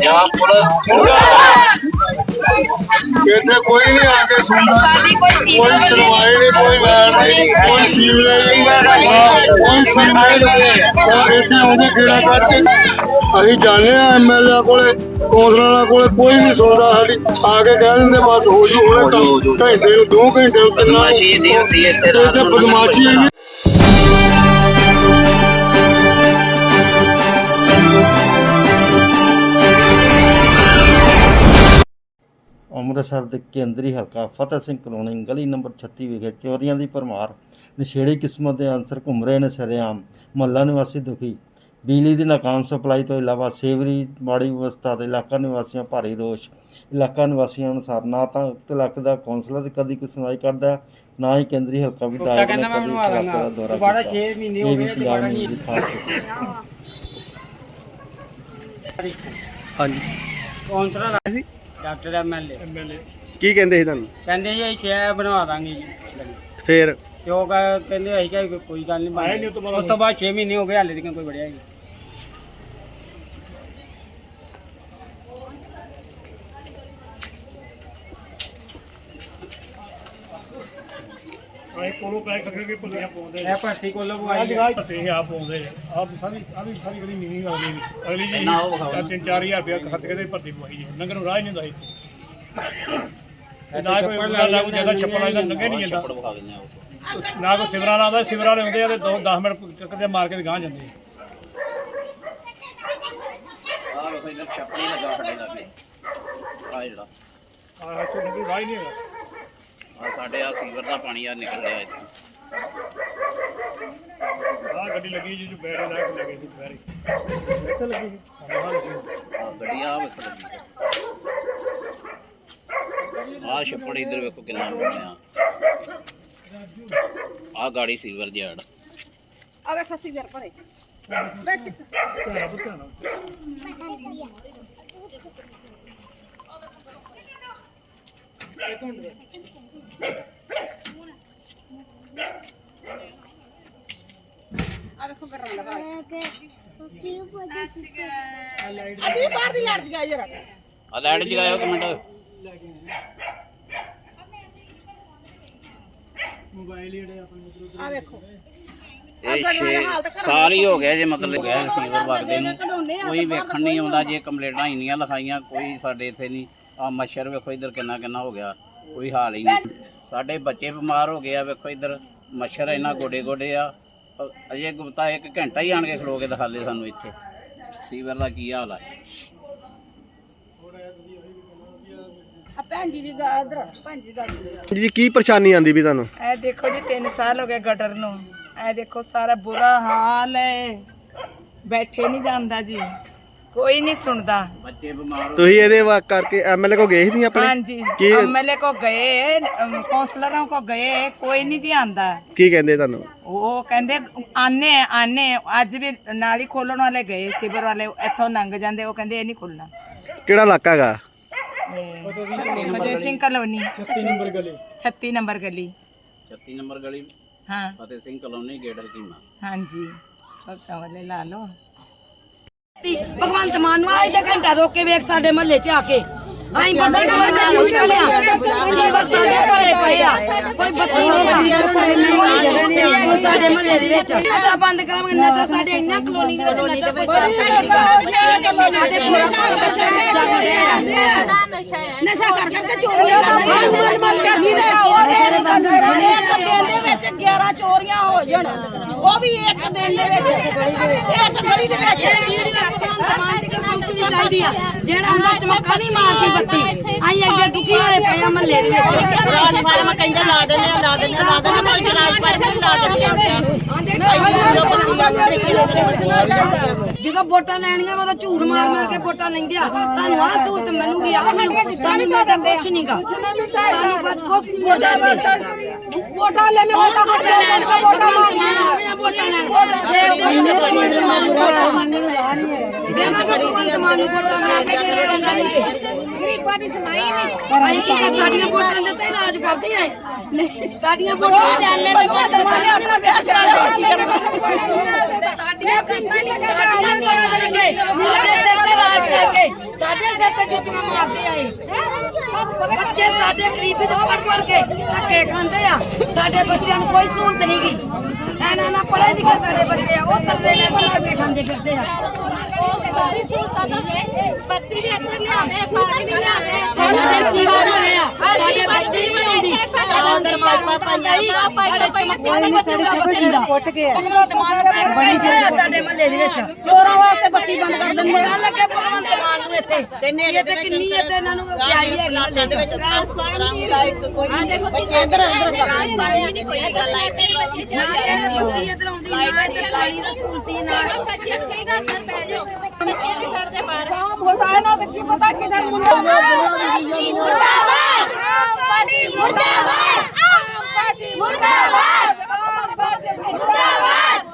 Punjab police ਇੱਥੇ ਕੋਈ ਨਹੀਂ ਆ ਕੇ ਸੁਣਦਾ। ਸਾਡੀ ਕੋਈ ਕੋਈ ਸੁਣਵਾਈ ਨਹੀਂ ਕੋਈ ਬੈਠ ਨਹੀਂ। ਕੋਈ ਸੀਵਰੇਜ ਨਹੀਂ। ਕੋਈ ਸੀਵਰੇਜ ਨਹੀਂ। ਉਹ ਇੱਥੇ ਆਉਂਦੇ ਕਿਹੜਾ ਕਰਕੇ ਅਸੀਂ ਜਾਣੇ ਆ ਐਮਐਲਏ ਕੋਲੇ। ਕੌਂਸਲਰਾਂ ਕੋਲੇ ਕੋਈ ਨਹੀਂ ਸੁਣਦਾ ਸਾਡੀ। ਆ ਕੇ ਕਹਿ ਦਿੰਦੇ ਬਸ ਹੋ ਜੂ ਹੁਣੇ ਕੰਮ ਘੰਟੇ ਨੂੰ ਦੋ ਘੰਟੇ ਨੂੰ ਤਿੰਨ ਬਦਮਾਸ਼ੀ ਇੰਨੀ ਹੁੰਦੀ ਹੈ ਇੱਥੇ ਰਾਤ ਤੇ ਨੂੰ ਬਦਮਾਸ਼ੀ ਇੰਨੀ ਅੰਮ੍ਰਿਤਸਰ ਦੇ ਕੇਂਦਰੀ ਹਲਕਾ ਫਤਿਹ ਸਿੰਘ ਕਲੋਨੀ ਗਲੀ ਨੰਬਰ 36 ਵਿਖੇ ਚੋਰੀਆਂ ਦੀ ਭਰਮਾਰ ਨਸ਼ੇੜੀ ਕਿਸਮਤ ਦੇ ਅਨਸਰ ਘੁੰਮ ਰਹੇ ਨੇ ਸਰੇਆਮ ਮੁਹੱਲਾ ਨਿਵਾਸੀ ਦੁਖੀ। ਬਿਜਲੀ ਦੀ ਨਾਕਾਮ ਸਪਲਾਈ ਤੋਂ ਇਲਾਵਾ ਸੇਵਰੀ ਮਾੜੀ ਵਿਵਸਥਾ ਤੇ ਇਲਾਕਾ ਨਿਵਾਸੀਆਂ ਭਾਰੀ ਰੋਸ਼। ਇਲਾਕਾ ਨਿਵਾਸੀਆਂ ਅਨੁਸਾਰ ਨਾ ਤਾਂ ਉਕਤ ਇਲਾਕੇ ਦਾ ਕੌਂਸਲਰ ਕਦੀ ਕੋਈ ਸੁਣਵਾਈ ਕਰਦਾ ਹੈ, ਨਾ ਹੀ ਕੇਂਦਰੀ ਹਲਕਾ ਵਿਧਾਇਕ ਕਹਿੰਦਾ ਮੈਂ ਕਦੀ ਬਣਵਾ ਇਲਾਕੇ ਦਾਂਗਾ। ਦਾ ਦੌਰਾ ਦੁਬਾਰਾ ਮਹੀਨੇ ਹੋ ਗਏ, ਦੁਬਾਰਾ ਦੀ। ਹਾਂਜੀ। ਕੌਂਸਲਰ ਆ ਸੀ ਡਾਕਟਰ ਐਮਐਲਏ ਐਮਐਲਏ ਕੀ ਕਹਿੰਦੇ ਸੀ ਤੁਹਾਨੂੰ? ਕਹਿੰਦੇ ਜੀ ਅਸੀਂ ਛੇ ਬਣਵਾ ਦਾਂਗੇ ਜੀ। ਫੇਰ? ਤੇ ਉਹ ਕਹਿ- ਕਹਿੰਦੇ ਅਸੀਂ ਕਿਹਾ ਕੋਈ ਗੱਲ ਨਹੀਂ ਬਣਾਈ ਉਸ ਤੋਂ ਬਾਅਦ? 6 ਮਹੀਨੇ ਹੋ ਗਏ ਹਾਲੇ ਤੱਕ ਕੋਈ ਬੜਿਆ ਨਹੀਂ। ਆਏ ਕੋਲੋਂ ਪੈਕ ਕਰਕੇ ਵੀ ਪੁੱਲੀਆਂ ਪਾਉਂਦੇ ਇਹ ਭਰਤੀ ਕੋਲ ਲਗਵਾਈ ਤੇ ਆਪ ਪਾਉਂਦੇ ਆਪ ਸਾਰੀ ਆ ਵੀ ਸਾਰੀ ਗਲੀ ਨੀਵੀਂ ਅਗਲੀ ਦੀ ਅਗਲੀ ਜੀ ਇੰਨਾ ਉਹ ਵਿਖਾਓ। ਆਹ ਤਿੰਨ ਚਾਰ ਹਜ਼ਾਰ ਰੁਪਇਆ ਖਰਚ ਕੇ ਤੇ ਭਰਤੀ ਪਵਾਈ ਹੈ। ਲੰਗਰ ਨੂੰ ਰਾਹ ਹੀ ਨਹੀਂ ਹੁੰਦਾ ਇੱਥੇ। ਤੇ ਨਾ ਕੋਈ ਨਾ ਕੋਈ ਜ਼ਿਆਦਾ ਛੱਪੜ ਵਾਲਾ ਲੰਘੇ ਨਹੀਂ ਜਾਂਦਾ। ਛੱਪੜ ਵਿਖਾ ਦਿੰਦੇ ਆ ਉਹ ਨਾ ਕੋਈ ਸਿਵਰਾਂ ਲਾਉਂਦਾ ਸਿਵਰਾਂ ਵਾਲੇ ਹੁੰਦੇ ਆ ਤੇ 2 10 ਮਿੰਟ ਚੱਕਦੇ ਮਾਰ ਕੇ ਗਾਂ ਜਾਂਦੇ ਆ। ਆਹ ਵੇਖੋ ਇੱਧਰ ਛੱਪੜ ਹੀ ਲੱਗਾ ਸਾਡੇ ਲਾਗੇ। ਆ ਜਿਹੜਾ। ਆਹ ਲੰਗਰ ਰਾਹ ਹੀ ਨਹੀਂ ਹੈਗਾ। ਆ ਸਾਡੇ ਆ ਸੀਵਰ ਦਾ ਪਾਣੀ ਆ ਨਿਕਲ ਰਿਹਾ ਇੱਥੇ। ਆਹ ਗੱਡੀ ਲੱਗੀ ਜੀ ਜੋ ਬੈਰੇ ਲਾ ਕੇ ਲੱਗੇ ਸੀ ਬੈਰੇ ਇੱਥੇ ਲੱਗੀ ਸੀ। ਆ ਗੱਡੀ ਆ ਵੇਖੋ ਲੱਗੀ ਆ। ਛੱਪੜ ਇੱਧਰ ਵੇਖੋ ਕਿੰਨਾ ਬਣਿਆ ਆ। ਗਾੜੀ ਸੀਵਰ ਦੀ ਆੜ ਆਵੇ ਖੱਸੀ ਜਰ ਪਰੇ ਨਾਲ ਧਿਆਨ ਨਾਲ। ਆ ਵੇਖੋ ਗਰਾਂ ਦਾ ਅਜੀ ਬਾਹਰ ਦੀ ਲੜ ਗਿਆ ਜਰਾ ਆ ਲਾਈਟ ਜਗਾਇਓ ਇੱਕ ਮਿੰਟ। ਆ ਵੇਖੋ ਇਹ ਛੇ ਸਾਲ ਹੀ ਹੋ ਗਿਆ ਜੇ ਮਤਲਬ ਹੋ ਗਿਆ ਸੀਵਰ ਵਗਦੇ ਨੂੰ। ਕੋਈ ਵੇਖਣ ਨਹੀਂ ਆਉਂਦਾ ਜੇ ਕੰਪਲੇਂਟਾਂ ਇੰਨੀਆਂ ਲਿਖਾਈਆਂ ਕੋਈ ਸਾਡੇ ਇੱਥੇ ਨਹੀਂ। ਆ ਮੱਛਰ ਵੇਖੋ ਇੱਧਰ ਕਿੰਨਾ ਕਿੰਨਾ ਹੋ ਗਿਆ। ਕੋਈ ਹਾਲ ਹੀ ਨਹੀਂ। ਸਾਡੇ ਬੱਚੇ ਬਿਮਾਰ ਹੋ ਗਏ ਆ ਵੇਖੋ ਇੱਧਰ ਮੱਛਰ ਇੰਨਾ ਗੋਡੇ ਗੋਡੇ ਆ। ਅਜੇ ਗੁਪਤਾ ਇੱਕ ਘੰਟਾ ਹੀ ਆਣ ਕੇ ਖਲੋ ਕੇ ਦਿਖਾ ਲਏ ਸਾਨੂੰ ਇੱਥੇ। ਸੀਵਰ ਦਾ ਕੀ ਹਾਲ ਆ? ਭੈਣ ਜੀ ਦੀ ਇਧਰ ਭੈਣ ਜੀ ਗੱਲ ਜੀ ਕੀ ਪਰੇਸ਼ਾਨੀ ਆਂਦੀ ਵੀ ਤੁਹਾਨੂੰ? ਇਹ ਦੇਖੋ ਜੀ 3 ਸਾਲ ਹੋ ਗਏ ਗਟਰ ਨੂੰ। ਇਹ ਦੇਖੋ ਸਾਰਾ ਬੁਰਾ ਹਾਲ ਹੈ। ਬੈਠੇ ਨਹੀਂ ਜਾਂਦਾ ਜੀ। ਕੋਈ ਨਹੀਂ ਸੁਣਦਾ। ਬੱਚੇ ਬਿਮਾਰ ਤੁਸੀਂ ਇਹਦੇ ਵਾ ਕਰਕੇ ਐਮਐਲਏ ਕੋ ਗਏ ਸੀ ਆਪਣੇ? ਹਾਂਜੀ ਕੀ ਐਮਐਲਏ ਕੋ ਗਏ ਅਮ, ਕੌਂਸਲਰਾਂ ਕੋ ਗਏ ਕੋਈ ਨਹੀਂ ਜੀ ਆਂਦਾ। ਕੀ ਕਹਿੰਦੇ ਤੁਹਾਨੂੰ? ਉਹ ਕਹਿੰਦੇ ਆਨੇ ਆਨੇ ਅੱਜ ਵੀ ਨਾਲ ਖੋਲਣ ਵਾਲੇ ਗਏ ਸਿਬਰ ਵਾਲੇ ਇੱਥੋਂ ਲੰਘ ਜਾਂਦੇ ਉਹ ਕਹਿੰਦੇ ਇਹ ਨਹੀਂ ਖੁੱਲਣਾ। ਕਿਹੜਾ ਇਲਾਕਾ ਹੈਗਾ? ਮਜੇ ਸਿੰਘ ਕਲੋਨੀ। 36 ਨੰਬਰ ਗਲੀ। 36 ਨੰਬਰ ਗਲੀ। 36 ਨੰਬਰ ਗਲੀ। ਹਾਂ। ਫਤਿਹ ਸਿੰਘ ਕਲੋਨੀ ਗੇਟਰ ਕੀਮਾ। ਹਾਂਜੀ। ਪੱਕਾ ਵਾਲੇ ਲਾ ਲਓ। ਤੀ ਭਗਵੰਤ ਮਾਨ ਨੂੰ ਆਏ ਤੇ ਘੰਟਾ ਰੋਕ ਕੇ ਵੇਖ ਸਾਡੇ ਮਹੱਲੇ 'ਚ ਆ ਕੇ। ਆਈ ਬੰਦੇ ਨੂੰ ਬੜਾ ਮੁਸ਼ਕਲ ਆ ਸੀਵਰ ਸਾਡੇ ਭਰੇ ਪਏ ਆ। ਕੋਈ ਬੱਤੀ ਨਹੀਂ ਆ। ਸਾਡੇ ਮਹੱਲੇ ਦੇ ਵਿੱਚ। ਨਸ਼ਾ ਬੰਦ ਕਰਾਂਗੇ ਨਸ਼ਾ ਸਾਡੇ ਇੰਨਾ ਕਲੋਨੀ ਦੇ ਵਿੱਚ ਨਸ਼ਾ ਕੋਈ ਸਾਡੇ ਪੂਰਾ ਬੱਚੇ ਆ ਨਸ਼ਾ ਕਰ ਕਰਕੇ ਚੋਰੀਆਂ ਇੱਕ ਦਿਨ ਦੇ ਵਿੱਚ 11 ਚੋਰੀਆਂ ਹੋ ਜਾਣ। ਉਹ ਵੀ ਇੱਕ ਦਿਨ ਦੇ ਵਿੱਚ। ਇੱਕ ਗਲੀ ਦੇ ਵਿੱਚ। ਜਿਹੜਾ ਅੰਦਰ ਚਮਕਾ ਨਹੀਂ ਮਾਰਦੀ ਬੱਤੀ। ਆਈ ਅੱਗੇ ਦੁਖੀ ਹੋਏ ਪਏ ਆ ਮਹੱਲੇ ਦੇ ਵਿੱਚ। ਰਾਜ ਫਾਰਮ ਕਹਿੰਦੇ ਲਾ ਦਿੰਦੇ ਆ ਲਾ ਦਿੰਦੇ ਆ ਲਾ ਦਿੰਦੇ ਆ ਕੋਈ ਰਾਜ ਫਾਰਮ ਲਾ ਦਿੰਦੇ ਆ। ਜਦੋਂ ਵੋਟਾਂ ਲੈਣੀਆਂ ਉਹਦਾ ਝੂਠ ਮਾਰ ਮਾਰ ਕੇ ਵੋਟਾਂ ਲੈਂਦੇ ਆ। ਤੁਹਾਨੂੰ ਆਹ ਸਹੂਲਤ ਮਿਲੂਗੀ ਆਹ ਮੈਨੂੰ ਸਾਨੂੰ ਮਿਲਦਾ ਕੁਛ ਨਹੀਂਗਾ ਸਾਨੂੰ ਬਸ ਕੁਛ ਨਹੀਂ ਮਿਲਦਾ ਇੱਥੇ। ਵੋਟਾਂ ਲੈ ਲਓ ਹੁਣ ਵੋਟਾਂ ਲੈਣ ਭਗਵੰਤ ਮਾਨ ਆਵੇ ਆ ਵੋਟਾਂ ਲੈਣ ਫੇਰ ਉਹਨੇ ਭਗਵੰਤ ਮਾਨ ਨੂੰ ਵੋਟਾਂ ਦੇਵਾਂ ਭਗਵੰਤ ਮਾਨ ਨੂੰ ਵੋਟਾਂ ਬਣਾ ਕੇ ਜਿਹੜੇ ਰੰਗਾਂ ਨੂੰ ਤੇ ਗਰੀਬਾਂ ਦੀ ਸੁਣਾਈ ਨਹੀਂ ਅਸੀਂ ਕੀ ਕਰ ਸਾਡੀਆਂ ਵੋਟਾਂ ਦੇ ਤੇ ਰਾਜ ਕਰਦੇ ਆ ਇਹ। ਸਾਡੀਆਂ ਵੋਟਾਂ ਦੇ ਐਮਐਲਏ ਵੋਟਾਂ ਸਾਡੀਆਂ ਨਹੀਂ ਵੋਟਾਂ ਸਾਡੀਆਂ ਪਿੰਚੀ ਸਾਡੀਆਂ ਵੋਟਾਂ ਲੱਗੇ ਸਾਡੇ ਸਿਰ ਤੇ ਰਾਜ ਕਰਕੇ ਸਾਡੇ ਤੇ ਜੁੱਤੀਆਂ ਮਾਰਦੇ ਆਏ। ਬੱਚੇ ਸਾਡੇ ਗਰੀਬੀ ਚ ਪੜ ਪੜ ਕੇ ਧੱਕੇ ਖਾਂਦੇ ਆ। ਸਾਡੇ ਬੱਚਿਆਂ ਨੂੰ ਕੋਈ ਸਹੂਲਤ ਨਹੀਂ ਗੀ। ਇਹਨਾਂ ਨਾ ਪੜ੍ਹੇ ਲਿਖੇ ਸਾਡੇ ਬੱਚੇ ਆ ਉਹ ਤਰਲੇ ਨੇ ਧੱਕੇ ਖਾਂਦੇ ਫਿਰਦੇ ਆ। ਬੱਤੀ ਵੀ ਇੱਥੇ ਲਿਆਵੇ ਪਾਣੀ ਵੀ ਲਿਆਵੇ ਸਾਡੇ ਸੀਵਾ ਭਰੇ ਆ। ਸਾਡੇ ਬੱਤੀ ਨਹੀਂ ਆਉਂਦੀ। ਅੰਦਰ ਮਾਰ ਪਾਉਂਦਾ ਹੀ ਸਾਡੇ ਚਮਕਾ ਨਹੀਂ ਬਚੂਗਾ ਬੱਤੀ ਦਾ ਭਗਵੰਤ ਮਾਨ ਪੈਕ ਬੈਠੇ ਆ। ਸਾਡੇ ਮਹੱਲੇ ਦੇ ਵਿੱਚ। ਚੋਰਾਂ ਵਾਸਤੇ ਬੱਤੀ ਬੰਦ ਕਰ ਦਿੰਦੇ ਆ। ਲੱਗੇ ਭਗਵੰਤ ਮਾਨ ਨੂੰ ਇੱਥੇ। ਤੇ ਨੇੜੇ ਤੇ ਕਿੰਨੀ ਇੱਥੇ ਇਹਨਾਂ ਨੂੰ ਪਿਆਈ ਹੈਗੀ ਮਹੱਲੇ ਚ। ਬੱਚੇ ਇੱਧਰ ਇੱਧਰ ਪਾਣੀ ਨਹੀਂ ਕੋਈ ਗੱਲ ਲਾਈਟ ਨਾ ਇਹ ਬੱਤੀ ਇੱਧਰ ਆਉਂਦੀ ਨਾ ਇੱਥੇ ਪਾਣੀ ਦੀ ਸਹੂਲਤੀ ਨਾ ਬੱਚੇ ਨੂੰ ਕਹੀਦਾ ਅੰਦਰ ਪੈ ਜਾਓ। ਇਹ ਵੀ ਸੜਦੇ ਬਾਹਰ ਮੁਰਦਾਬਾਦ! ਪਾਣੀ ਮੁਰਦਾਬਾਦ ਮੁਰਦਾਬਾਦ ਮੁਰਦਾਬਾਦ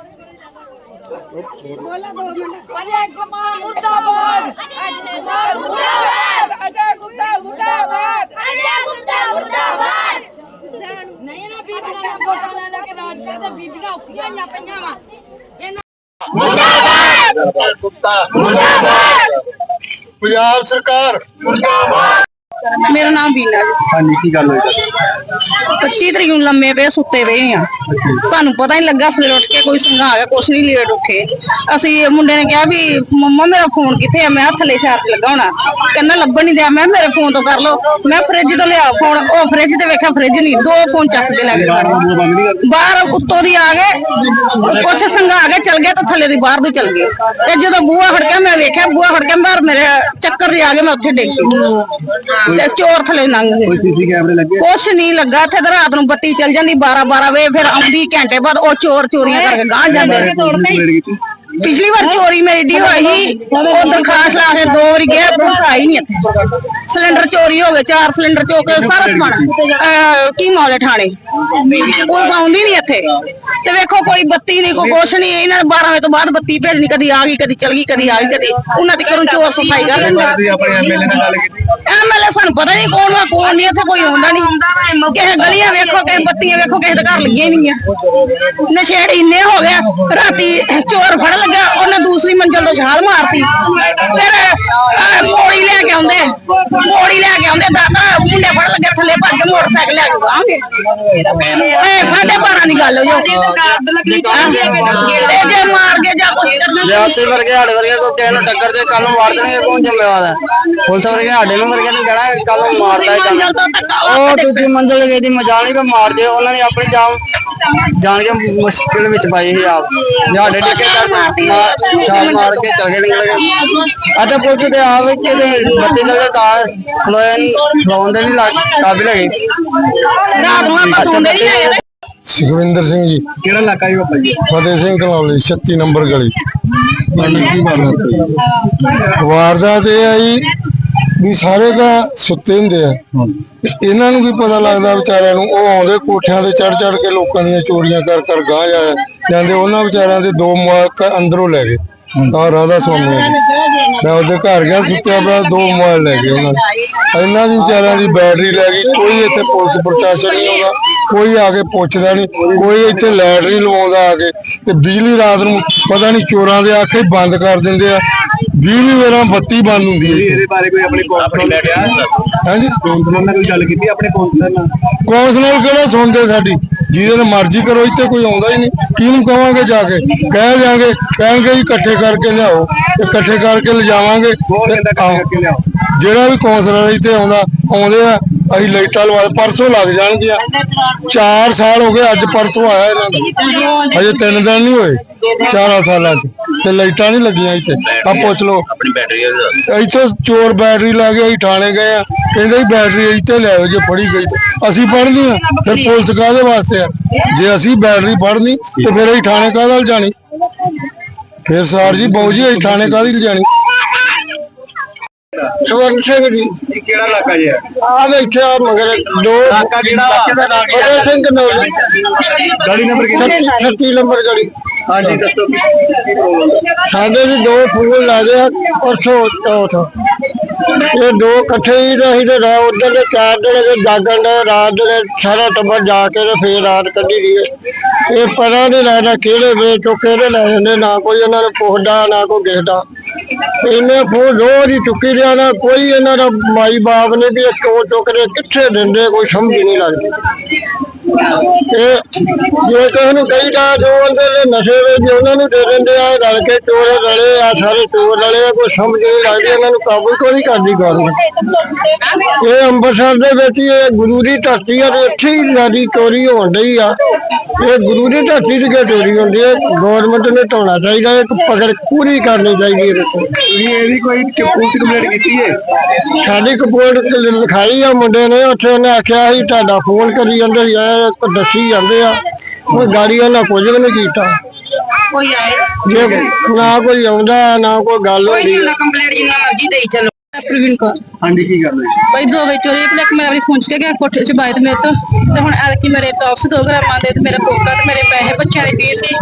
ਅਜੇ ਗੁੱਪਾ ਮੁਰਦਾਬਾਦ ਮੁਰਦਾਬਾਦ ਅਜੇ ਗੁੱਡਾ ਮੁਰਦਾਬਾਦ ਨਹੀਂ ਨਾ ਬੀਬੀਆਂ ਨੇ ਵੋਟਾਂ ਲੈ ਲੈ ਕੇ ਰਾਜ ਕਰਦੇ ਬੀਬੀਆਂ ਔਖੀਆਂ ਹੋਈਆਂ ਪਈਆਂ ਵਾ ਇਹਨਾਂ ਪੰਜਾਬ ਸਰਕਾਰ। ਮੇਰਾ ਨਾਮ ਬੀਨਾ ਜੀ। ਹਾਂਜੀ ਕੀ ਗੱਲ ਹੋਈ? 25 ਤਰੀਕ ਨੂੰ ਲੰਮੇ ਪਏ ਸੁੱਤੇ ਪਏ ਆ। ਸਾਨੂੰ ਪਤਾ ਨਹੀਂ ਲੱਗਾ ਸਵੇਰ ਉੱਠ ਕੇ ਕੋਈ ਸੰਘਾ ਆ ਗਿਆ ਕੁਛ ਨਹੀਂ ਲੇਟ ਉੱਠੇ। ਅਸੀਂ ਮੁੰਡੇ ਨੇ ਕਿਹਾ ਵੀ ਮੰਮਾ ਮੇਰਾ ਫੋਨ ਕਿੱਥੇ ਆ? ਮੈਂ ਥੱਲੇ ਚਾਰਜ ਲੱਗਾ ਹੋਣਾ। ਕਹਿੰਦਾ ਲੱਭਣ ਨਹੀਂ ਦਿਆ। ਮੈਂ ਮੇਰੇ ਫੋਨ ਤੋਂ ਕਰ ਲਓ। ਮੈਂ ਫ੍ਰਿਜ ਤੋਂ ਲਿਆ ਫੋਨ। ਉਹ ਫ੍ਰਿਜ ਤੇ ਵੇਖਿਆ ਫ੍ਰਿਜ ਨਹੀਂ ਦੋ ਫੋਨ ਚੱਕ ਕੇ ਲੈ ਗਏ ਬਾਹਰ। ਉੱਤੋਂ ਦੀ ਆ ਗਏ। ਕੁਛ ਸੰਘਾ ਆ ਗਏ ਚਲ ਗਏ ਤਾਂ ਥੱਲੇ ਦੀ ਬਾਹਰ ਦੀ ਚਲ ਗਏ। ਤੇ ਜਦੋਂ ਬੂਹਾ ਖੜਕਿਆ ਮੈਂ ਵੇਖਿਆ ਬੂਹਾ ਖੜਕਿਆ ਬਾਹਰ ਮੇਰੇ ਚੱਕਰ ਦੇ ਆ ਗਏ ਮੈਂ ਉੱਥੇ ਡਿੱਗ ਗਈ ਤੇ ਚੋਰ ਥੱਲੇ ਲੰਘ ਗਏ। ਕੁਛ ਨਹੀਂ ਲੱਗਾ। ਇੱਥੇ ਤਾਂ ਰਾਤ ਨੂੰ ਬੱਤੀ ਚੱਲ ਜਾਂਦੀ 12 12 ਵਜੇ ਫਿਰ ਆਉਂਦੀ ਘੰਟੇ ਬਾਅਦ ਉਹ ਚੋਰ ਚੋਰੀਆਂ ਕਰਕੇ ਗਾਂ ਜਾਂਦੇ। ਪਿਛਲੀ ਵਾਰ ਚੋਰੀ ਮੇਰੀ ਡੀ ਹੋਈ ਸੀ। ਉਹ ਦਰਖਾਸਤ ਲਾ ਕੇ ਦੋ ਵਾਰੀ ਗਿਆ ਪੁਲਿਸ ਆਈ ਨਹੀਂ ਇੱਥੇ। ਸਿਲੰਡਰ ਚੋਰੀ ਹੋ ਗਏ ਚਾਰ ਸਿਲੰਡਰ ਚੋਕ ਸਾਰਾ ਸਮਾਨ ਕੀ ਮੌਲੇ ਥਾਣੇ ਪੁਲਿਸ ਆਉਂਦੀ ਨਹੀਂ ਇੱਥੇ। ਤੇ ਵੇਖੋ ਕੋਈ ਬੱਤੀ ਨਹੀਂ ਕੋਈ ਕੁਛ ਨਹੀਂ ਇਹਨਾਂ ਨੇ 12 ਵਜੇ ਤੋਂ ਬਾਅਦ ਬੱਤੀ ਭੇਜਣੀ ਕਦੀ ਆ ਗਈ ਕਦੀ ਚਲ ਗਈ ਕਦੀ ਆ ਗਈ ਕਦੀ ਉਹਨਾਂ ਦੀ ਘਰੋਂ ਚੋਰ ਸਫ਼ਾਈ ਕਰ ਲੈਂਦੇ। ਐਮਐਲਏ ਸਾਨੂੰ ਪਤਾ ਨਹੀਂ ਕੌਣ ਵਾ ਕੌਣ ਨਹੀਂ ਇੱਥੇ ਕੋਈ ਆਉਂਦਾ ਨਹੀਂ ਕਿਸੇ ਗਲੀਆਂ ਵੇਖੋ ਕਿਸੇ ਬੱਤੀਆਂ ਵੇਖੋ ਕਿਸੇ ਦੇ ਘਰ ਲੱਗੀਆਂ ਨਹੀਂ ਆ। ਨਸ਼ੇੜੀ ਇੰਨੇ ਹੋ ਗਿਆ ਰਾਤੀ ਚੋਰ ਫੜ ਲੱਗਾ ਉਹਨੇ ਦੂਸਰੀ ਮੰਜ਼ਲ ਤੋਂ ਛਾਲ ਮਾਰਤੀ। ਫਿਰ ਅਹ, ਪੌੜੀ ਲੈ ਕੇ ਆਉਂਦੇ। ਪੌੜੀ ਲੈ ਕੇ ਆਉਂਦੇ ਦਾਦਾ ਮੁੰਡੇ ਫੜ ਲੱਗੇ। ਭੱਜ ਕੇ ਮੋਟਰਸਾਈਕਲ ਲੈ ਕੇ ਗਾਂਗੇ ਇਹ ਸਾਡੇ ਬਾਰਾਂ ਦੀ ਗੱਲ ਹੋ। ਜੋ ਤੇ ਜੇ ਮਾਰ ਕੇ ਜਾਂ ਕੁਛ ਕਰਨਾ ਜਾਤੀ ਵਰਗੇ ਸਾਡੇ ਵਰਗੇ ਕੋਈ ਕਿਸੇ ਨੂੰ ਟੱਕਰ ਦੇ ਕੱਲ ਨੂੰ ਮਾਰ ਦੇਣਗੇ ਕੌਣ ਜ਼ਿੰਮੇਵਾਰ ਹੈ? ਪੁਲਿਸ ਵਰਗੇ ਸਾਡੇ ਨੂੰ ਵਰਗੇ ਨੂੰ ਕਹਿਣਾ ਕੱਲ ਨੂੰ ਮਾਰਦਾ ਹੈ ਮੰਜ਼ਲ ਤੋਂ ਧੱਕਾ ਉਹ ਦੂਜੀ ਮੰਜ਼ਲ ਤੇ ਗਈ ਦੀ ਮਜਾਲ ਨਹੀਂ ਕੋਈ ਮਾਰ ਦਿਓ ਉਹਨਾਂ ਨੇ ਆਪਣੀ ਜਾਨ ਜਾਣ ਕੇ ਮੁਸ਼ਕਿਲ ਵਿੱਚ ਪਾਈ ਸੀ ਆਪ। ਸਾਡੇ ਡਿੱਕੇ ਕਰ ਮਾਰ ਮਾਰ ਕੇ ਚਲ ਗਏ ਨਿਕਲ ਗਏ। ਅਤੇ ਪੁਲਿਸ ਤੇ ਆਵੇ ਕਿ ਤੇ ਬੱਤੀ ਜਗ੍ਹਾ ਤਾਂ ਖਲੋਏ ਖਲੋਣ ਦੇ ਨਹੀਂ ਲੱਗ ਕਾਬਿਲ ਹੈਗੇ ਰਾਤ ਨੂੰ ਆਪਾਂ ਸੌਂਦੇ ਨਹੀਂ ਹੈਗੇ ਸੁਖਵਿੰਦਰ ਸਿੰਘ ਜੀ। ਕਿਹੜਾ ਇਲਾਕਾ ਜੀ ਬਾਬਾ ਜੀ? ਫਤਿਹ ਸਿੰਘ ਕਲੌਲੀ 36 ਨੰਬਰ ਗਲੀ। ਵਾਰਦਾਤ ਇਹ ਆਈ ਵੀ ਸਾਰੇ ਤਾਂ ਸੁੱਤੇ ਹੁੰਦੇ ਆ। ਇਹਨਾਂ ਨੂੰ ਵੀ ਪਤਾ ਲੱਗਦਾ ਵਿਚਾਰਿਆਂ ਨੂੰ ਉਹ ਆਉਂਦੇ ਕੋਠਿਆਂ ਤੇ ਚੜ ਚੜ ਕੇ ਲੋਕਾਂ ਦੀਆਂ ਚੋਰੀਆਂ ਕਰ ਕਰ ਗਾਂ ਜਾਂਦੇ ਉਹਨਾਂ ਵਿਚਾਰਿਆਂ ਦੇ ਦੋ ਮੋਬਾਈਲ ਕ- ਅੰਦਰੋਂ ਲੈ ਗਏ। ਤਾਂ ਰਾਧਾ ਸਵਾਮੀ। ਨੇ ਮੈਂ ਉਹਦੇ ਘਰ ਗਿਆ ਸੁੱਤਿਆ ਪਿਆ ਦੋ ਮੋਬਾਈਲ ਲੈ ਗਏ ਉਹਨਾਂ ਨੇ। ਇਹਨਾਂ ਦੀ ਵਿਚਾਰਿਆਂ ਦੀ ਬੈਟਰੀ ਲੈ ਗਈ ਕੋਈ ਇੱਥੇ ਪੁਲਿਸ ਪ੍ਰਸ਼ਾਸਨ ਨਹੀਂ ਆਉਂਦਾ ਕੋਈ ਆ ਕੇ ਪੁੱਛਦਾ ਨਹੀਂ ਕੋਈ ਇੱਥੇ ਲਾਈਟ ਨਹੀਂ ਲਵਾਉਂਦਾ ਆ ਕੇ। ਤੇ ਬਿਜਲੀ ਰਾਤ ਨੂੰ ਪਤਾ ਨਹੀਂ ਚੋਰਾਂ ਦੇ ਆਖੇ ਬੰਦ ਕਰ ਦਿੰਦੇ ਆ। ਬਿਜਲੀ ਵੇਰਾਂ ਬੱਤੀ ਬੰਦ ਹੁੰਦੀ ਹੈ ਇੱਥੇ। ਇਹਦੇ ਬਾਰੇ ਕੋਈ ਆਪਣੀ ਕੌਂਸਲਰ ਲੈ ਗਿਆ ਹਾਂਜੀ? ਕੌਂਸਲਰ ਨਾਲ ਕੋਈ ਗੱਲ ਕੀਤੀ ਆਪਣੇ ਕੌਂਸਲਰ ਨਾਲ? ਕੌਂਸਲਰ ਕਿਹੜਾ ਸੁਣਦੇ ਸਾਡੀ? ਜਿਹਦੇ ਨਾਲ ਮਰਜ਼ੀ ਕਰੋ, ਇੱਥੇ ਕੋਈ ਆਉਂਦਾ ਹੀ ਨਹੀਂ। ਕਿਹਨੂੰ ਕਵਾਂਗੇ ਜਾ ਕੇ? ਕਹਿ ਦਿਆਂਗੇ, ਕਹਿਣਗੇ ਜੀ, ਇਕੱਠੇ ਕਰਕੇ ਲਿਆਓ। ਇਕੱਠੇ ਕਰਕੇ ਲਿਜਾਵਾਂਗੇ ਜਿਹੜਾ ਵੀ ਕੌਂਸਲਰ ਇੱਥੇ ਆਉਂਦਾ, ਆਉਂਦੇ ਆ ਅਸੀਂ ਲਾਈਟਾਂ ਲਵਾ ਪਰਸੋਂ ਲੱਗ ਜਾਣਗੀਆਂ। 4 ਸਾਲ ਹੋ ਗਏ ਅੱਜ ਪਰਸੋਂ ਆਇਆ ਇਹਨਾਂ ਦਾ। ਅਜੇ 3 ਦਿਨ ਨਹੀਂ ਹੋਏ 4 ਸਾਲਾਂ 'ਚ। ਤੇ ਲਾਈਟਾਂ ਨਹੀਂ ਲੱਗੀਆਂ ਇੱਥੇ। ਆ ਪੁੱਛ ਲਓ। ਬੈਟਰੀ ਇੱਥੇ ਚੋਰ ਬੈਟਰੀ ਲਾ ਕੇ ਅਸੀਂ ਥਾਣੇ ਗਏ ਆ। ਕਹਿੰਦੇ ਬੈਟਰੀ ਇੱਥੇ ਲੈ ਆਓ ਜੇ ਫੜੀ ਗਈ ਤੇ। ਅਸੀਂ ਫੜਨੀ ਆ। ਫਿਰ ਪੁਲਿਸ ਕਾਹਦੇ ਵਾਸਤੇ ਆ? ਜੇ ਅਸੀਂ ਬੈਟਰੀ ਫੜਨੀ ਤੇ ਫਿਰ ਅਸੀਂ ਥਾਣੇ ਕਾਹਦਾ ਜਾਣੀ? ਫਿਰ ਸਰ ਜੀ ਬਾਊ ਜੀ ਅਸੀਂ ਥਾਣੇ ਕਾਹਦੀ ਲਿਜਾਣੀ ਸਵਰਨ ਸਿੰਘ ਜੀ। ਇਹ ਕਿਹੜਾ ਇਲਾਕਾ ਜੀ ਹੈ ਆ ਇੱਥੇ ਆ ਮਗਰ ਦੋ ਇਲਾਕਾ ਕਿਹੜਾ ਵਾ? ਫਤਿਹ ਸਿੰਘ ਨੌਲੀ ਗਲੀ ਨੰਬਰ ਕਿੰਨਾ 36 ਨੰਬਰ ਗਲੀ। ਹਾਂਜੀ ਦੱਸੋ। ਸਾਡੇ ਵੀ ਦੋ ਫੂਲ ਲਾ ਦੇ ਪਰਸੋਂ ਚੌਥ ਇਹ ਦੋ ਇਕੱਠੇ ਹੀ ਤੇ ਅਸੀਂ ਤੇ ਰਾਤ ਉਧਰ ਦੇ ਚਾਰ ਜਿਹੜੇ ਦੇ ਜਾਗਣ ਦੇ ਰਾਤ ਜਿਹੜੇ ਸਾਰਾ ਟੱਬਰ ਜਾ ਕੇ ਤੇ ਫੇਰ ਰਾਤ ਕੱਢੀ ਦੀ ਹੈ। ਇਹ ਪਤਾ ਨਹੀਂ ਲੱਗਦਾ ਕਿਹੜੇ ਵੇ ਚੋਂ ਕਿਹੜੇ ਲੈ ਜਾਂਦੇ ਨਾ ਕੋਈ ਉਹਨਾਂ ਨੂੰ ਪੁੱਛਦਾ ਨਾ ਕੋਈ ਦੇਖਦਾ। ਇਹਨੇ ਫੋਨ ਰੋਜ਼ ਹੀ ਚੁੱਕੀ ਰਿਆ ਨਾ ਕੋਈ ਇਹਨਾਂ ਦਾ ਮਾਈ ਬਾਪ ਨੇ ਵੀ ਇਹ ਕਿਉਂ ਚੁੱਕਦੇ ਕਿੱਥੇ ਦਿੰਦੇ ਕੋਈ ਸਮਝ ਨਹੀਂ ਲੱਗਦੀ। ਜੇ ਕਿਸੇ ਨੂੰ ਕਹੀਦਾ ਜੋ ਉਹਦੇ ਲਈ ਨਸ਼ੇ ਵੇਚਦੇ ਉਹਨਾਂ ਨੂੰ ਦੇ ਦਿੰਦੇ ਆ ਰਲ ਕੇ ਚੋਰ ਰਲੇ ਆ ਸਾਰੇ ਚੋਰ ਰਲੇ ਆ ਕੋਈ ਸਮਝ ਨਹੀਂ ਲੱਗਦੀ ਇਹਨਾਂ ਨੂੰ ਕਾਬੂ ਕਿਉਂ ਨਹੀਂ ਕਰਦੀ ਗੌਰਮੈਂਟ ਇਹ ਅੰਮ੍ਰਿਤਸਰ ਦੇ ਵਿੱਚ ਇਹ ਗੁਰੂ ਦੀ ਧਰਤੀ ਆ ਤੇ ਇੱਥੇ ਹੀ ਜਿਆਦੀ ਚੋਰੀ ਹੋਣ ਡਈ ਆ। ਇਹ ਗੁਰੂ ਦੀ ਧਰਤੀ ਤੇ ਚੋਰੀ ਹੁੰਦੀ ਹੈ ਗਵਰਨਮੈਂਟ ਨੇ ਢਾਉਣਾ ਚਾਹੀਦਾ ਇੱਕ ਪਕੜ ਪੂਰੀ ਕਰਨੀ ਚਾਹੀਦੀ ਹੈ ਇਹਦੇ ਤੁਸੀਂ ਇਹ ਵੀ ਕੋਈ ਪੁਲਿਸ ਕੰਪਲੇਂਟ ਕੀਤੀ ਹੈ ਸਾਡੀ ਕਪੋਰਟ ਲਿਖਾਈ ਆ ਮੁੰਡੇ ਨੇ ਉੱਥੇ ਉਹਨੇ ਆਖਿਆ ਸੀ ਤੁਹਾਡਾ ਫੋਨ ਕਰੀ ਜਾਂਦੇ ਸੀ ਇਹ ਦੱਸੀ ਜਾਂਦੇ ਆ। ਉਹ ਗਾੜੀ ਉਹਨਾਂ ਕੁਝ ਵੀ ਨਹੀਂ ਕੀਤਾ। ਕੋਈ ਆਏ। ਜੇ ਨਾ ਕੋਈ ਆਉਂਦਾ ਨਾ ਕੋਈ ਗੱਲ ਕੋਈ ਨਹੀਂ ਹੁੰਦੀ ਕੰਪਲੇਂਟ ਜਿੰਨਾ ਮਰਜ਼ੀ ਦੇਈ ਚੱਲੋ। ਪ੍ਰਵੀਨ ਕੌਰ। ਹਾਂਜੀ ਕੀ ਕਰ ਰਹੇ ਭਾਈ ਦੋ ਵਜੇ ਚੋਰੀ ਆਪਣੇ ਇੱਕ ਮੇਰਾ ਆਪਣੀ ਫੋਨ ਚ ਗਿਆ ਕੋਠੇ ਚ ਬਾਇਤ ਮੇਰੇ ਤੋਂ। ਤੇ ਹੁਣ ਐਲਕੀ ਮੇਰੇ ਟੌਪਸ 2 ਗ੍ਰਾਮਾਂ ਦੇ ਤੇ ਮੇਰਾ ਕੋਕਾ ਤੇ ਮੇਰੇ ਪੈਸੇ ਬੱਚਿਆਂ ਦੇ ਪਏ ਸੀ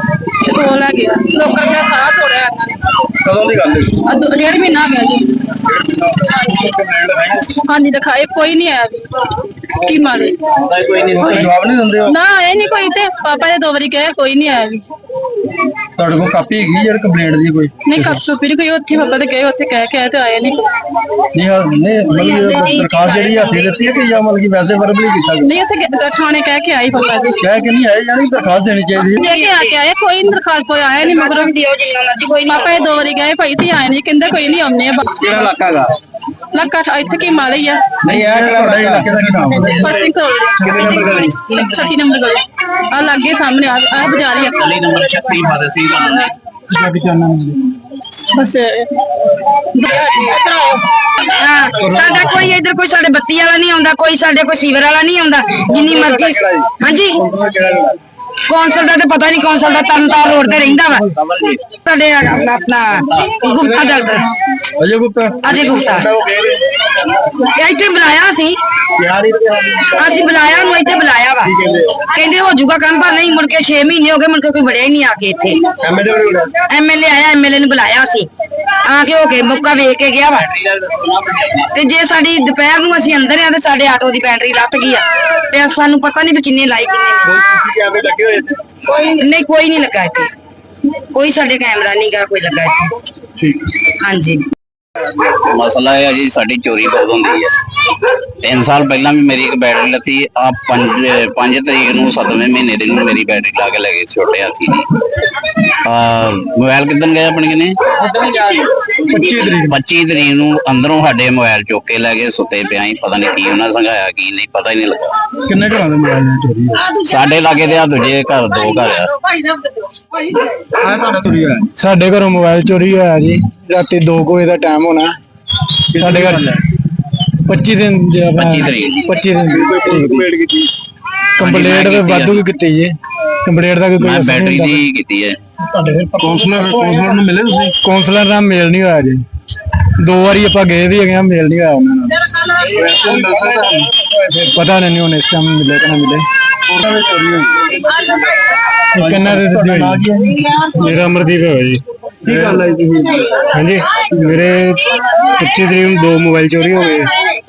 ਤੇ ਉਹ ਲੈ ਗਿਆ। ਲੋਕਰ ਮੇਰਾ ਸਾਹ ਤੋੜਿਆ ਇਹਨਾਂ ਨੇ। ਕਦੋਂ ਦੀ ਗੱਲ ਹੈ ਆ ਦੋ- ਡੇਢ ਮਹੀਨਾ ਹੋ ਗਿਆ ਜੀ। ਹਾਂਜੀ ਦਿਖਾਏ ਕੋਈ ਨਹੀਂ ਆਇਆ ਵੀ। ਕੀ ਮਾਰੇ। ਕੋਈ ਨਹੀਂ ਜਵਾਬ ਨਹੀਂ ਦਿੰਦੇ ਹੋ? ਨਾ ਆਇਆ ਨਹੀਂ ਕੋਈ ਤੇ ਪਾਪਾ ਨੇ ਦੋ ਵਾਰੀ ਕਿਹਾ ਕੋਈ ਨਹੀਂ ਆਇਆ ਵੀ। ਤੁਹਾਡੇ ਕੋਲ ਕਾਪੀ ਹੈਗੀ ਯਾਰ ਕੰਪਲੇਂਟ ਦੀ ਕੋਈ? ਨਹੀਂ ਕਾਪੀ ਫਿਰ ਕੋਈ ਉੱਥੇ ਪਾਪਾ ਦੇ ਗਏ ਉੱਥੇ ਕਹਿ ਕੇ ਆਏ ਤੇ ਆਏ ਨਹੀਂ। ਨਹੀਂ ਹਾਂ, ਨਹੀਂ ਮਤਲਬ ਇਹ ਦਰਖਾਸਤ ਜਿਹੜੀ ਹੱਥੇ ਦਿੱਤੀ ਹੈ ਕਿ ਜਾਂ ਮਤਲਬ ਕਿ ਵੈਸੇ ਵਰਬਲੀ ਕੀਤਾ ਨਹੀਂ ਉੱਥੇ ਗ- ਥਾਣੇ ਕਹਿ ਕੇ ਆਈ ਪਾਪਾ ਜੀ। ਕਹਿ ਕੇ ਨਹੀਂ ਆਏ ਯਾਨੀ ਦਰਖਾਸਤ ਦੇਣੀ ਚਾਹੀਦੀ ਹੈ? ਦੇ ਕੇ ਆ ਕੇ ਆਏ ਕੋਈ ਨੀ ਦਰਖਾਸਤ ਕੋਈ ਆਇਆ ਨਹੀਂ ਮਗਰੋਂ। ਦਿਓ ਜਿੰਨਾ ਮਰਜ਼ੀ ਕੋਈ ਪਾਪਾ ਇਹ ਦੋ ਵਾਰੀ ਗਏ ਭਾਈ ਤੇ ਆਏ ਨਹੀਂ ਕਹਿੰਦੇ ਕੋਈ ਨਹੀਂ ਆਉਨੇ ਆ ਕਿਹੜਾ ਇਲਾਕਾ ਹੈਗਾ? ਲੱਕਾ ਇੱਥੇ ਕੀ ਮਾਲੀ ਆ। ਨਹੀਂ ਇਹ ਕਿਹੜਾ ਇਲਾਕੇ ਦਾ ਕੀ ਨਾਮ ਹੈ ਪਤੀ ਕੋਲ 36 ਨੰਬਰ ਗਲੀ। ਆ ਲੱਗੇ ਸਾਹਮਣੇ ਆ ਆ ਬਾਜ਼ਾਰ ਆ। ਗਲੀ ਨੰਬਰ 36 ਫਾਦਰ ਸਿੰਘ ਬਸ ਹਾਂ, ਸਾਡਾ ਕੋਈ ਇੱਧਰ ਕੋਈ ਸਾਡੇ ਬੱਤੀ ਵਾਲਾ ਨਹੀਂ ਆਉਂਦਾ ਕੋਈ ਸਾਡੇ ਕੋਈ ਸੀਵਰ ਵਾਲਾ ਨਹੀਂ ਆਉਂਦਾ ਜਿੰਨੀ ਮਰਜ਼ੀ ਹਾਂਜੀ? ਕੌਂਸਲ ਦਾ ਤੇ ਪਤਾ ਨਹੀਂ ਕੌਂਸਲ ਦਾ ਤਰਨਤਾਰ ਰੋਡ ਤੇ ਰਹਿੰਦਾ ਵਾ। ਸਾਡੇ ਆ- ਆਪਣਾ ਗੁਪਤਾ ਡਾਕਟਰ ਅਜੇ ਗੁਪਤਾ? ਅਜੇ ਗੁਪਤਾ। ਇੱਥੇ ਬੁਲਾਇਆ ਸੀ। ਅਸੀਂ ਬੁਲਾਇਆ ਉਹਨੂੰ ਇੱਥੇ ਬੁਲਾਇਆ ਵਾ। ਕਹਿੰਦੇ ਹੋ? ਜਾਊਗਾ ਕੰਮ ਪਰ ਨਹੀਂ ਮੁੜ ਕੇ 6 ਮਹੀਨੇ ਹੋ ਗਏ ਮੁੜ ਕੇ ਕੋਈ ਵੜਿਆ ਹੀ ਨਹੀਂ ਆ ਕੇ ਇੱਥੇ। ਐਮਐਲਏ ਆਇਆ ਐਮਐਲਏ ਨੂੰ ਬੁਲਾਇਆ ਸੀ। ਆ ਕੇ ਹੋ ਕੇ ਮੌਕਾ ਵੇਖ ਕੇ ਗਿਆ ਵਾ। ਤੇ ਜੇ ਸਾਡੀ ਦੁਪਹਿਰ ਨੂੰ ਅਸੀਂ ਅੰਦਰ ਆ ਤੇ ਸਾਡੇ ਆਟੋ ਦੀ ਬੈਟਰੀ ਲੱਥ ਗਈ ਆ। ਤੇ ਸਾਨੂੰ ਪਤਾ ਨਹੀਂ ਵੀ ਕਿੰਨੇ ਲਾਈ ਕਿੰਨੇ ਕੈਮਰੇ ਲੱਗੇ ਹੋਏ ਇੱਥੇ? ਨਹੀਂ। ਨਹੀਂ ਕੋਈ ਨਹੀਂ ਲੱਗਾ ਇੱਥੇ। ਕੋਈ ਸਾਡੇ ਕੈਮਰਾ ਨਹੀਂ ਗਾ ਕੋਈ ਲੱਗਾ ਇੱਥੇ। ਠੀਕ। ਹਾਂਜੀ। ਮਸਲਾ ਇਹ ਹੈ ਜੀ ਸਾਡੀ ਚੋਰੀ ਬਹੁਤ ਹੁੰਦੀ ਹੈ ਤਿੰਨ ਸਾਲ ਪਹਿਲਾਂ ਵੀ ਮੇਰੀ ਇੱਕ ਬੈਟਰੀ ਲੱਤੀ ਆ 5 5 ਤਰੀਕ ਨੂੰ 7ਵੇਂ ਮਹੀਨੇ ਦੇ ਨੂੰ ਮੇਰੀ ਬੈਟਰੀ ਲਾ ਕੇ ਲੈ ਗਏ ਛੋਟੇ ਹਾਥੀ ਦੀ। ਆ ਮੋਬਾਈਲ ਕਿੱਦਣ ਗਏ ਆਪਣੇ ਕਿਨੇ? 25 ਤਰੀਕ 25 ਤਰੀਕ ਨੂੰ ਅੰਦਰੋਂ ਸਾਡੇ ਮੋਬਾਈਲ ਚੁੱਕ ਕੇ ਲੈ ਗਏ ਸੁੱਤੇ ਪਿਆ ਹੀ ਪਤਾ ਨਹੀਂ ਕੀ ਉਹਨਾਂ ਸੰਘਾਇਆ ਕੀ ਨਹੀਂ ਪਤਾ ਹੀ ਨਹੀਂ ਲੱਗਾ। ਕਿੰਨੇ ਘਰਾਂ ਦੇ ਮੋਬਾਈਲ ਨੇ ਚੋਰੀ? ਹੋਏ ਸਾਡੇ ਲਾਗੇ ਤੇ ਆ ਦੂਜੇ ਘਰ ਦੋ ਘਰ ਆ। ਸਾਡੇ ਘਰੋਂ ਮੋਬਾਈਲ ਚੋਰੀ ਹੋਇਆ ਜੀ। ਰਾਤੀ 2 ਵਜੇ ਦਾ ਟਾਈਮ ਹੋਣਾ। ਸਾਡੇ ਘਰ 25 ਦਿਨ 25 ਤਰੀਕ 25 ਦਿਨ ਕੰਪਲੇਂਟ ਕੀਤੀ। ਕੰਪਲੀਟ ਆ। ਵਾਧੂ ਵੀ ਕੀਤੀ ਜੀ। ਕੰਪਲੀਟ ਦਾ ਕੋਈ ਮੈਂ ਬੈਟਰੀ ਦੀ ਕੀਤੀ ਹੈ। ਕਾਉਂਸਲਰ ਕਾਉਂਸਲਰ ਨੂੰ ਮਿਲੇ ਤੁਸੀਂ? ਕਾਉਂਸਲਰ ਨਾਲ ਮੇਲ ਨਹੀਂ ਹੋਇਆ ਜੀ। ਦੋ ਵਾਰੀ ਆਪਾਂ ਗਏ ਵੀ ਹੈਗੇ ਆ ਮੇਲ ਨਹੀਂ ਹੋਇਆ ਉਹਨਾਂ ਨਾਲ। ਪਤਾ ਨਹੀਂ ਹੁਣ ਇਸ ਟਾਈਮ ਮਿਲੇ ਕਿ ਨਾ ਮਿਲੇ। ਕਿੰਨਾ ਦੇ ਮੇਰਾ ਅਮਰਦੀਪ ਹੈ ਜੀ। ਕੀ ਗੱਲ ਹੈ ਤੁਸੀਂ ਹਾਂਜੀ। ਮੇਰੇ 25 ਤਰੀਕ ਨੂੰ ਦੋ ਮੋਬਾਈਲ ਚੋਰੀ ਹੋ ਗਏ।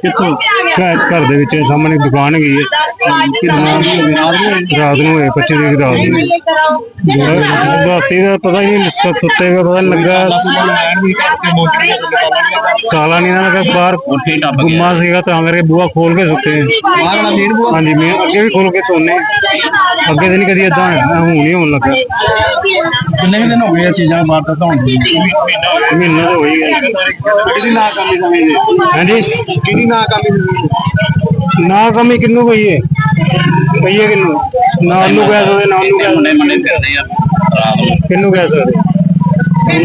ਕਿੱਥੋਂ? ਘਰ ਘਰ ਦੇ ਵਿੱਚ ਸਾਹਮਣੇ ਦੁਕਾਨ ਹੈਗੀ ਹੈ। ਕਿੰਨਾ ਰਾਤ ਨੂੰ ਹੋਏ 25 ਤਰੀਕ ਰਾਤ ਨੂੰ। ਰਾਤੀ ਦਾ ਪਤਾ ਹੀ ਨਹੀਂ ਸੁੱਤੇ ਦਾ ਪਤਾ ਨੀ ਲੱਗਾ। ਕਾਲਾ ਨਹੀਂ ਨਾ ਲੱਗਾ ਬਾਹਰ ਉੱਥੇ ਟੱਪ ਗਿਆ ਗੁੰਮਾ ਸੀਗਾ ਤਾਂ ਕਰਕੇ ਬੂਹਾ ਖੋਲ ਕੇ ਸੁੱਤੇ ਬਾਹਰ ਵਾਲਾ ਮੇਨ ਬੂਆ ਹਾਂਜੀ ਮੈਂ ਅੱਗੇ ਵੀ ਖੋਲ ਕੇ ਸੋਨੇ ਅੱਗੇ ਤੇ ਨਹੀਂ ਕਦੀ ਏਦਾਂ ਹੋਇਆ ਹੁਣ ਹੀ ਹੋਣ ਲੱਗਾ। ਕਿੰਨੇ ਕੁ ਦਿਨ ਹੋ ਗਏ ਚੀਜ਼ਾਂ ਵਾਰਦਾਤ ਹੋਣ ਦੀ? ਮਹੀਨਾ ਤਾਂ ਹੋ ਗਿਆ। ਕਿਹਦੀ ਨਾਕਾਮੀ ਸਮਝਦੇ ਹਾਂਜੀ। ਕਿਹਦੀ ਸਮਝਦੇ ਨਾ ਕਮੀ ਕਿੰਨੂੰ ਕਹੀਏ ਕਹੀਏ ਕਿੰਨੂੰ? ਨਾ ਉਹਨੂੰ ਕਹਿ ਸਕਦੇ ਨਾ ਉਹਨੂੰ ਕਹਿ ਮੁੰਡੇ ਮੁੰਡੇ ਫਿਰਦੇ ਆ ਰਾਤ ਨੂੰ। ਕਿੰਨੂੰ ਕਹਿ ਸਕਦੇ?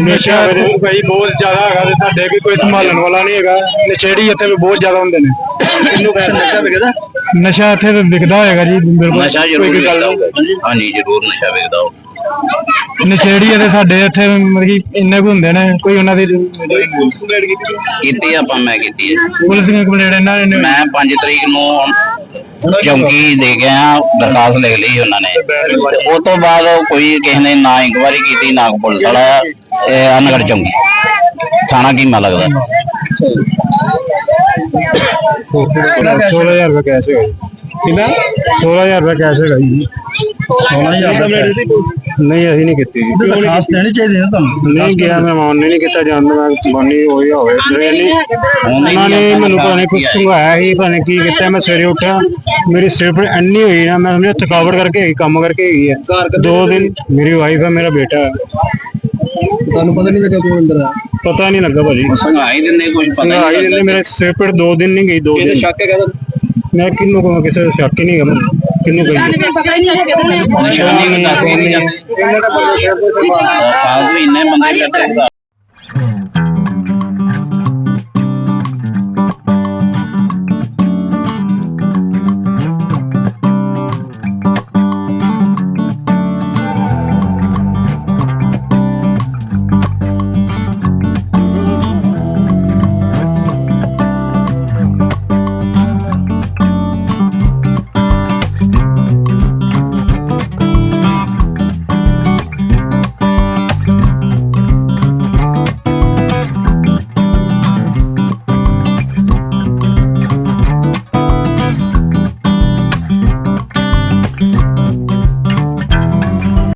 ਨਸ਼ਾ ਭਾਈ ਬਹੁਤ ਜ਼ਿਆਦਾ ਹੈਗਾ ਤੇ ਤੁਹਾਡੇ ਵੀ ਕੋਈ ਸੰਭਾਲਣ ਵਾਲਾ ਨਹੀਂ ਹੈਗਾ। ਨਸ਼ੇੜੀ ਇੱਥੇ ਵੀ ਬਹੁਤ ਜ਼ਿਆਦਾ ਹੁੰਦੇ ਨੇ। ਕਿੰਨੂੰ ਕਹਿ ਨਸ਼ਾ ਵਿਕਦਾ? ਨਸ਼ਾ ਇੱਥੇ ਵਿਕਦਾ ਹੋਏਗਾ ਜੀ ਬਿਲਕੁਲ। ਨਸ਼ਾ ਕੋਈ ਜ਼ਰੂਰ ਵਿਕਦਾ ਹੋਊਗਾ ਹਾਂਜੀ ਜ਼ਰੂਰ ਨਸ਼ਾ ਵਿਕਦਾ ਹੋਊ ਨਹੀਂ ਨਸ਼ੇੜੀ ਤੇ ਸਾਡੇ ਇੱਥੇ ਮਤਲਬ ਕਿ ਇੰਨੇ ਕੁ ਹੁੰਦੇ ਨੇ ਕੋਈ ਉਹਨਾਂ ਦੀ ਕੰਪਲੇਂਟ ਕੀਤੀ ਕੀਤੀ ਆਪਾਂ ਮੈਂ ਕੀਤੀ ਹੈ ਪੁਲਿਸ ਨੇ ਕੰਪਲੇਂਟ ਇਹਨਾਂ ਨੇ ਮੈਂ 5 ਤਰੀਕ ਨੂੰ ਚੌਂਕੀ ਦੇ ਗਿਆ ਦਰਖਾਸਤ ਲਿਖ ਲਈ ਉਹਨਾਂ ਨੇ। ਤੇ ਉਹ ਤੋਂ ਬਾਅਦ ਕੋਈ ਕਿਸੇ ਨੇ ਨਾ ਇਨਕੁਆਇਰੀ ਕੀਤੀ ਨਾ ਪੁਲਿਸ ਵਾਲਾ ਇਹ ਅਨਗੜ ਚੌਂਕੀ। ਥਾਣਾ ਕੀਮਾ ਲੱਗਦਾ। 16000 ਰੁਪਏ ਕੈਸ਼ ਹੈਗਾ ਜੀ। ਕਿੰਨਾ? 16000 ਰੁਪਏ ਕੈਸ਼ ਹੈਗਾ ਜੀ। 16000 ਕੰਪਲੇਂਟ ਕੀਤੀ। ਨਹੀਂ ਅਸੀਂ ਨਹੀਂ ਕੀਤੀ ਜੀ। ਦਰਖਾਸਤ ਦੇਣੀ ਚਾਹੀਦੀ ਹੈ ਤੁਹਾਨੂੰ। ਨਹੀਂ ਗਿਆ ਮੈਂ ਮਾਨ ਨਹੀਂ ਕੀਤਾ ਜਾਂਦਾ ਮੈਂ ਬਾਨੀ ਹੋਈ ਹੋਵੇ। ਨਹੀਂ ਉਹਨਾਂ ਨੇ ਮੈਨੂੰ ਪਤਾ ਨਹੀਂ ਕੁਝ ਸੀ ਪਤਾ ਨਹੀਂ ਕੀ ਕੀਤਾ। ਮੈਂ ਸਵੇਰੇ ਉੱਠਿਆ ਮੇਰੀ ਸਿਰ ਪਰ ਇੰਨੀ ਹੋਈ ਨਾ ਮੈਂ ਸਮਝਿਆ ਥਕਾਵਟ ਕਰਕੇ ਹੈਗੀ ਕੰਮ ਕਰਕੇ ਹੈਗੀ ਹੈ। ਦੋ ਦਿਨ ਮੇਰੀ ਵਾਈਫ ਹੈ ਮੇਰਾ ਬੇਟਾ ਹੈ। ਤੁਹਾਨੂੰ ਪਤਾ ਨਹੀਂ ਲੱਗਾ ਕੋਈ ਅੰਦਰ ਆ? ਪਤਾ ਨਹੀਂ ਲੱਗਾ ਭਾਜੀ। ਸੰਘਾਈ ਦਿੰਦੇ ਕੁਝ ਪਤਾ ਸੰਘਾਈ ਨਹੀਂ ਦਿੰਦੇ ਮੇਰੇ ਸਿਰ ਪਰ ਦੋ ਦਿਨ ਨਹੀਂ ਗਈ ਦੋ ਦਿਨ। ਸ਼ੱਕ ਹੈਗਾ ਮੈਂ ਕਿੰਨੂੰ ਕਹਾਂ ਕਿਸੇ ਦਾ ਸ਼ੱਕ ਹੀ ਨਹੀਂ ਹੈਗਾ ਲੱਗਿਆ ਕਿਤੇ ਨਿਸ਼ਾਨੀ ਨੂੰ ਦੱਸ ਕੇ ਨਹੀਂ ਜਾਂਦੇ ਫਾਲਤੂ ਇੰਨੇ ਬੰਦੇ ਕਰਦੇ